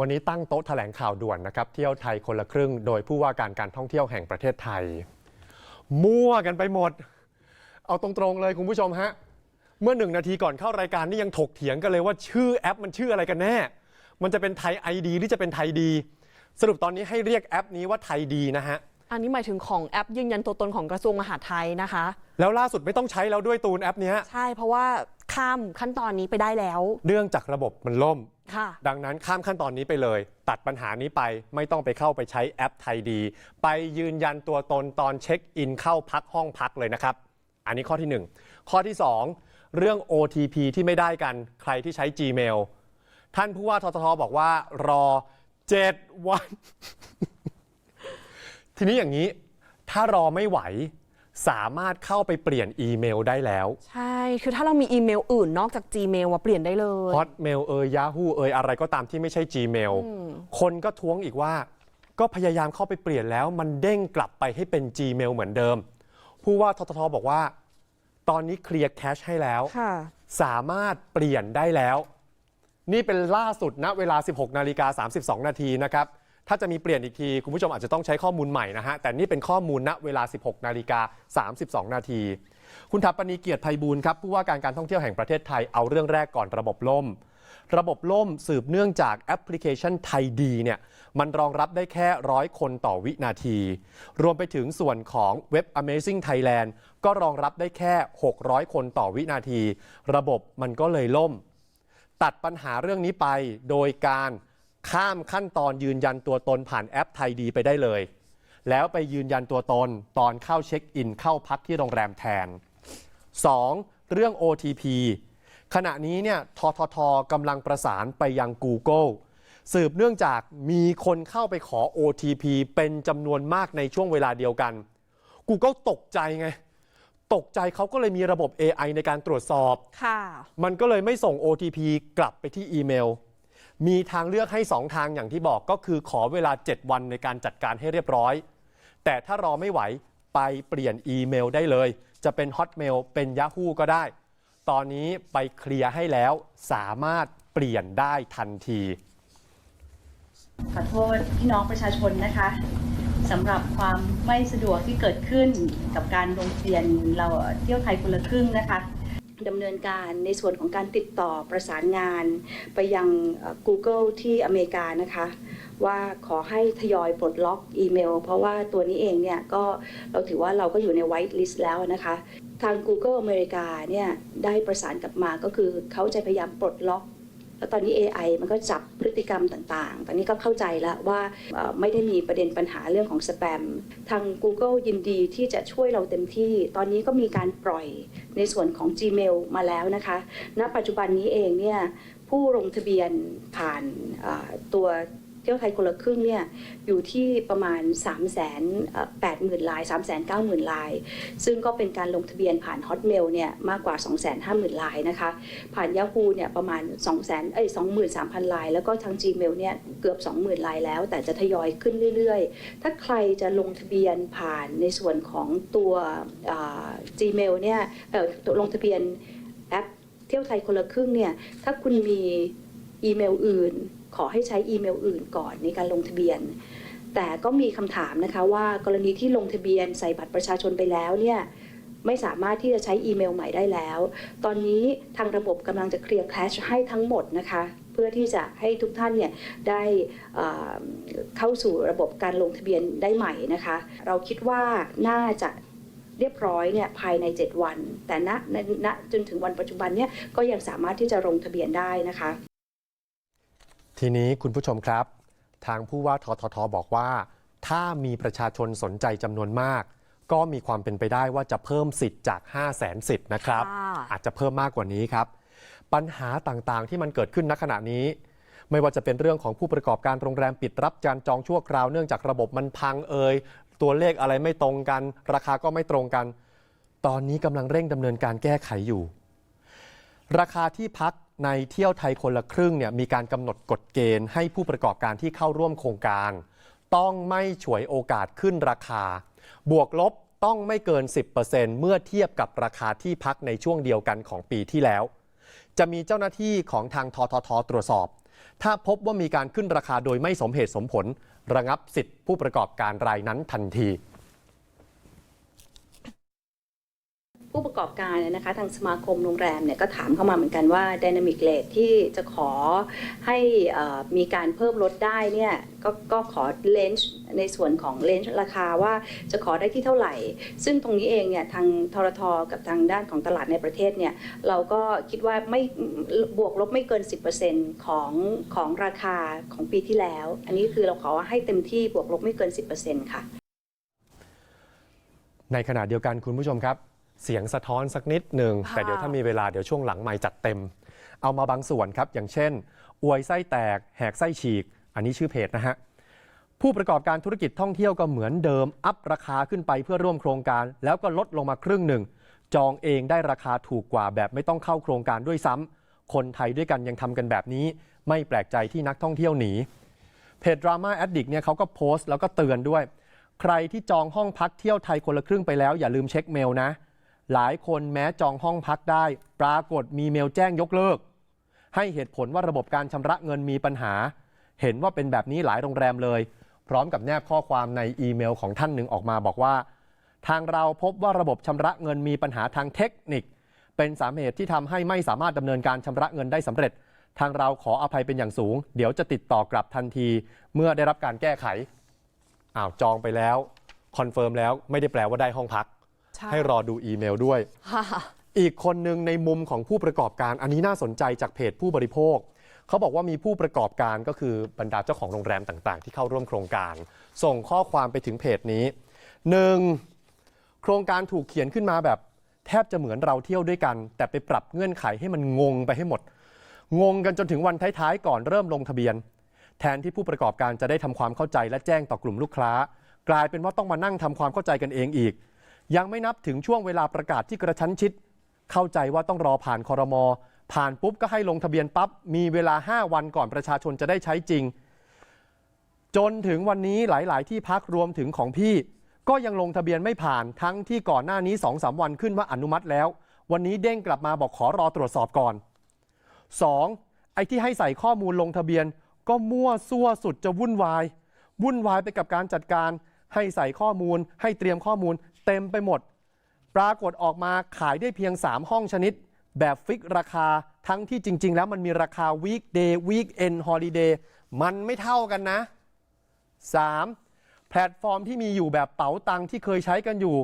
วันนี้ตั้งโต๊ะแถลงข่าวด่วนนะครับ เที่ยวไทยคนละครึ่ง โดยผู้ว่าการการท่องเที่ยวแห่งประเทศไทย มั่วกันไปหมด เอาตรงๆเลยคุณผู้ชมฮะ เมื่อหนึ่งนาทีก่อนเข้ารายการนี่ยังถกเถียงกันเลยว่าชื่อแอปมันชื่ออะไรกันแน่ มันจะเป็นไทยไอดีหรือจะเป็นไทยดี สรุปตอนนี้ให้เรียกแอปนี้ว่าไทยดีนะฮะ อันนี้หมายถึงของแอปยืนยันตัวตนของกระทรวงมหาดไทยนะคะ แล้วล่าสุดไม่ต้องใช้แล้วด้วยตูนแอปเนี้ยใช่เพราะว่าข้ามขั้นตอนนี้ไปได้แล้ว เนื่องจากระบบมันล่มค่ะ ดังนั้นข้ามขั้นตอนนี้ไปเลย ตัดปัญหานี้ไปไม่ต้องไปเข้าไปใช้แอปไทยดี ไปยืนยันตัวตนตอนเช็คอินเข้าพักห้องพักเลยนะครับ อันนี้ข้อที่ 1 ข้อที่ 2 เรื่อง OTP ที่ไม่ได้กันใครที่ใช้ Gmail ท่านผู้ว่าทททบอกว่ารอ 7 วัน ทีนี้อย่างนี้ถ้ารอไม่ไหว สามารถเข้าไปเปลี่ยนอีเมลได้แล้ว ใช่ คือถ้าเรามีอีเมลอื่นนอกจาก Gmail ว่าเปลี่ยนได้เลย Hotmail เอ่ย Yahoo เอ่ยอะไรก็ตามที่ไม่ใช่ Gmail คนก็ท้วงอีกว่า ก็พยายามเข้าไปเปลี่ยนแล้วมันเด้งกลับไปให้เป็น Gmail เหมือนเดิม ผู้ว่าทททบอกว่า ตอนนี้เคลียร์แคชให้แล้ว ค่ะ สามารถเปลี่ยนได้แล้ว นี่เป็นล่าสุดณเวลา 16 นาฬิกา 32 นาทีนะครับ ถ้าจะมีเปลี่ยนอีกที คุณผู้ชมอาจจะต้องใช้ข้อมูลใหม่นะฮะ แต่นี่เป็นข้อมูลณเวลา 16 นาฬิกา 32 นาที คุณทัพปณีเกียรติไพบูลย์ครับผู้ว่าการการท่องเที่ยวแห่งประเทศไทยเอาเรื่องแรกก่อนระบบล่ม ระบบล่มสืบเนื่องจากแอปพลิเคชันไทยดีเนี่ยมันรองรับได้แค่ร้อยคนต่อวินาที รวมไปถึงส่วนของเว็บ Amazing Thailand ก็รองรับได้แค่ 600 คนต่อวินาที ระบบมันก็เลยล่ม ตัดปัญหาเรื่องนี้ไปโดยการ ข้ามขั้นตอนยืนยันตัวตนผ่านแอปไทยดีไปได้เลย แล้วไปยืนยันตัวตนตอนเข้าเช็คอิน เข้าพักที่โรงแรมแทน 2. เรื่อง OTP ขณะนี้เนี่ยทททกำลังประสานไปยัง Google สืบเนื่องจากมีคนเข้าไปขอ OTP เป็นจำนวนมากในช่วงเวลาเดียวกัน Google ตกใจไง ตกใจเขาก็เลยมีระบบ AI ในการตรวจสอบค่ะมันก็เลยไม่ส่ง OTP กลับไปที่อีเมล มีทางเลือกให้ 2 ทางอย่างที่บอกก็คือขอเวลา 7 วันในการจัดการให้เรียบร้อย แต่ถ้ารอไม่ไหวไปเปลี่ยนอีเมลได้เลย จะเป็น Hotmail เป็น Yahoo ก็ได้ ตอนนี้ไปเคลียร์ให้แล้วสามารถเปลี่ยนได้ทันที ขอโทษพี่น้องประชาชนนะคะสำหรับความไม่สะดวกที่เกิดขึ้นกับการลงทะเบียนเราเที่ยวไทยคนละครึ่งนะคะ ดำเนินการในส่วนของการติดต่อประสานงาน ไปยัง Google ที่อเมริกานะคะ ว่าขอให้ทยอยปลดล็อกอีเมล เพราะว่าตัวนี้เองเนี่ยก็เราถือว่าเราก็อยู่ในไวท์ลิสต์แล้วนะคะ ทาง Google อเมริกาเนี่ยได้ประสานกลับมาก็คือเขาจะพยายามปลดล็อก แล้วตอนนี้ AI มันก็จับพฤติกรรมต่างๆ ตอนนี้ก็เข้าใจแล้วว่าไม่ได้มีประเด็นปัญหาเรื่องของสแปม ทาง Google ยินดีที่จะช่วยเราเต็มที่ ตอนนี้ก็มีการปล่อยในส่วนของ Gmail มาแล้วนะคะ ณ ปัจจุบันนี้เองเนี่ยผู้ลงทะเบียนผ่านตัว ที่ยวไทยคนละครึ่งเนี่ยอยู่ที่ประมาณ 3 8 0 0 0 0ลาย 3 9 0 0 0 0ลาย ซึ่งก็เป็นการลงทะเบียนผ่าน Hotmail เนี่ยมากกว่า 250,000 ลายนะคะผ่าน Yahoo เนี่ยประมาณ 2 0 0 0 0เอ้ย23,000 ลาย แล้วก็ทาง Gmail เนี่ยเกือบ 20,000 ลายแล้ว แต่จะทยอยขึ้นเรื่อยๆ ถ้าใครจะลงทะเบียนผ่านในส่วนของตัว Gmail เนี่ยลงทะเบียนแอปเที่ยวไทยคนละครึ่งเนี่ยถ้าคุณมีอีเมลอื่น ขอให้ใช้อีเมลอื่นก่อนในการลงทะเบียน แต่ก็มีคำถามนะคะว่ากรณีที่ลงทะเบียนใส่บัตรประชาชนไปแล้วเนี่ยไม่สามารถที่จะใช้อีเมลใหม่ได้แล้ว ตอนนี้ทางระบบกำลังจะเคลียร์แคชให้ทั้งหมดนะคะ เพื่อที่จะให้ทุกท่านเนี่ยได้เข้าสู่ระบบการลงทะเบียนได้ใหม่นะคะ เราคิดว่าน่าจะเรียบร้อยเนี่ยภายใน 7 วัน แต่ณณณจนถึงวันปัจจุบันเนี่ยก็ยังสามารถที่จะลงทะเบียนได้นะคะ ทีนี้คุณผู้ชมครับ ทางผู้ว่าทททบอกว่า ถ้ามีประชาชนสนใจจำนวนมาก ก็มีความเป็นไปได้ว่าจะเพิ่มสิทธิ์จาก 5 0 0แสนสิทธิ์นะครับค่ะอาจจะเพิ่มมากกว่านี้ครับ ปัญหาต่างๆที่มันเกิดขึ้นณขณะนี้ ไม่ว่าจะเป็นเรื่องของผู้ประกอบการโรงแรมปิดรับการจองชั่วคราวเนื่องจากระบบมันพังเอ่ยตัวเลขอะไรไม่ตรงกัน ราคาก็ไม่ตรงกัน ตอนนี้กำลังเร่งดำเนินการแก้ไขอยู่ ราคาที่พัก ในเที่ยวไทยคนละครึ่งเนี่ยมีการกำหนดกฎเกณฑ์ให้ผู้ประกอบการที่เข้าร่วมโครงการ ต้องไม่ฉวยโอกาสขึ้นราคา บวกลบต้องไม่เกิน 10%เมื่อเทียบกับราคาที่พักในช่วงเดียวกันของปีที่แล้ว จะมีเจ้าหน้าที่ของทางทททตรวจสอบ ถ้าพบว่ามีการขึ้นราคาโดยไม่สมเหตุสมผล ระงับสิทธิผู้ประกอบการรายนั้นทันที ผู้ประกอบการนะคะทางสมาคมโรงแรมเนี่ยก็ถามเข้ามาเหมือนกันว่า Dynamic Rate ที่จะขอให้มีการเพิ่มลดได้เนี่ยก็ก็ขอเลนจ์ในส่วนของเลนจ์ราคาว่าจะขอได้ที่เท่าไหร่ ซึ่งตรงนี้เองเนี่ยทางทรทกับทางด้านของตลาดในประเทศเนี่ยเราก็คิดว่าไม่บวกลบไม่เกิน 10%ของของราคาของปีที่แล้ว อันนี้คือเราขอให้เต็มที่บวกลบไม่เกิน 10%ค่ะ ในขณะเดียวกันคุณผู้ชมครับ เสียงสะท้อนสักนิดหนึ่งค่ะแต่เดี๋ยวถ้ามีเวลาเดี๋ยวช่วงหลังไม่จัดเต็ม เอามาบางส่วนครับ อย่างเช่น อวยไส้แตก แหกไส้ฉีก อันนี้ชื่อเพจนะฮะผู้ประกอบการธุรกิจท่องเที่ยวก็เหมือนเดิม อัพราคาขึ้นไปเพื่อร่วมโครงการ แล้วก็ลดลงมาครึ่งหนึ่ง จองเองได้ราคาถูกกว่าแบบไม่ต้องเข้าโครงการด้วยซ้ำคนไทยด้วยกันยังทำกันแบบนี้ ไม่แปลกใจที่นักท่องเที่ยวหนีเพจ Drama Addict เนี่ยเขาก็โพสต์แล้วก็เตือนด้วย ใครที่จองห้องพักเที่ยวไทยคนละครึ่งไปแล้วอย่าลืมเช็คเมลนะ หลายคนแม้จองห้องพักได้ ปรากฏมีเมลแจ้งยกเลิก ให้เหตุผลว่าระบบการชำระเงินมีปัญหา เห็นว่าเป็นแบบนี้หลายโรงแรมเลย พร้อมกับแนบข้อความในอีเมลของท่านหนึ่งออกมาบอกว่า ทางเราพบว่าระบบชำระเงินมีปัญหาทางเทคนิค เป็นสาเหตุที่ทำให้ไม่สามารถดำเนินการชำระเงินได้สำเร็จ ทางเราขออภัยเป็นอย่างสูง เดี๋ยวจะติดต่อกลับทันที เมื่อได้รับการแก้ไขอ้าวจองไปแล้วคอนเฟิร์มแล้วไม่ได้แปลว่าได้ห้องพัก ใช่ให้รอดูอีเมลด้วยค่ะอีกคนหนึ่งในมุมของผู้ประกอบการ อันนี้น่าสนใจจากเพจผู้บริโภค เขาบอกว่ามีผู้ประกอบการก็คือบรรดาเจ้าของโรงแรมต่างๆ ที่เข้าร่วมโครงการ ส่งข้อความไปถึงเพจนี้หนึ่งโครงการถูกเขียนขึ้นมาแบบ แทบจะเหมือนเราเที่ยวด้วยกัน แต่ไปปรับเงื่อนไขให้มันงงไปให้หมด งงกันจนถึงวันท้ายๆก่อนเริ่มลงทะเบียน แทนที่ผู้ประกอบการจะได้ทำความเข้าใจและแจ้งต่อกลุ่มลูกค้า กลายเป็นว่าต้องมานั่งทำความเข้าใจกันเองอีก ยังไม่นับถึงช่วงเวลาประกาศที่กระชั้นชิด เข้าใจว่าต้องรอผ่านคอรมอผ่านปุ๊บก็ให้ลงทะเบียนปั๊บมีเวลา 5 วันก่อนประชาชนจะได้ใช้จริง จนถึงวันนี้หลาย ๆ ที่พักรวมถึงของพี่ ก็ยังลงทะเบียนไม่ผ่านทั้งที่ก่อนหน้านี้2-3วันขึ้นว่าอนุมัติแล้ว วันนี้เด้งกลับมาบอกขอรอตรวจสอบก่อน 2. ไอ้ที่ให้ใส่ข้อมูลลงทะเบียน ก็มั่วซั่วสุดจะวุ่นวาย วุ่นวายไปกับการจัดการ ให้ใส่ข้อมูล ให้เตรียมข้อมูล เต็มไปหมด ปรากฏออกมาขายได้เพียง 3 ห้องชนิด แบบฟิกราคาทั้งที่จริง ๆ แล้วมันมีราคา weekday weekend holiday มันไม่เท่ากันนะ 3. แพลตฟอร์มที่มีอยู่แบบเป๋าตังที่เคยใช้กันอยู่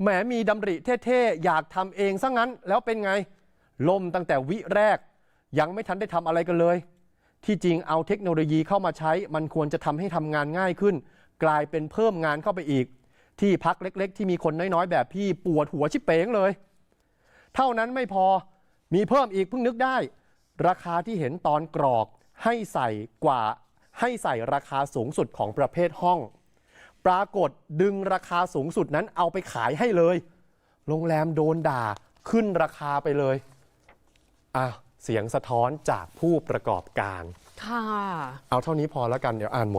แหมมีดำริเท่ๆ อยากทำเองซะงั้นแล้วเป็นไง ล่มตั้งแต่วิแรก ยังไม่ทันได้ทำอะไรกันเลย ที่จริงเอาเทคโนโลยีเข้ามาใช้ มันควรจะทำให้ทำงานง่ายขึ้น กลายเป็นเพิ่มงานเข้าไปอีก ที่พักเล็ก ๆ ที่มีคนน้อยๆ แบบพี่ปวดหัวชิบเป๋งเลย เท่านั้นไม่พอมีเพิ่มอีกเพิ่งนึกได้ ราคาที่เห็นตอนกรอกให้ใส่กว่าให้ใส่ราคาสูงสุดของประเภทห้อง ปรากฏดึงราคาสูงสุดนั้นเอาไปขายให้เลย โรงแรมโดนด่าขึ้นราคาไปเลยอะเสียงสะท้อนจากผู้ประกอบการ ค่ะ เอาเท่านี้พอแล้วกันเดี๋ยวอ่านหมด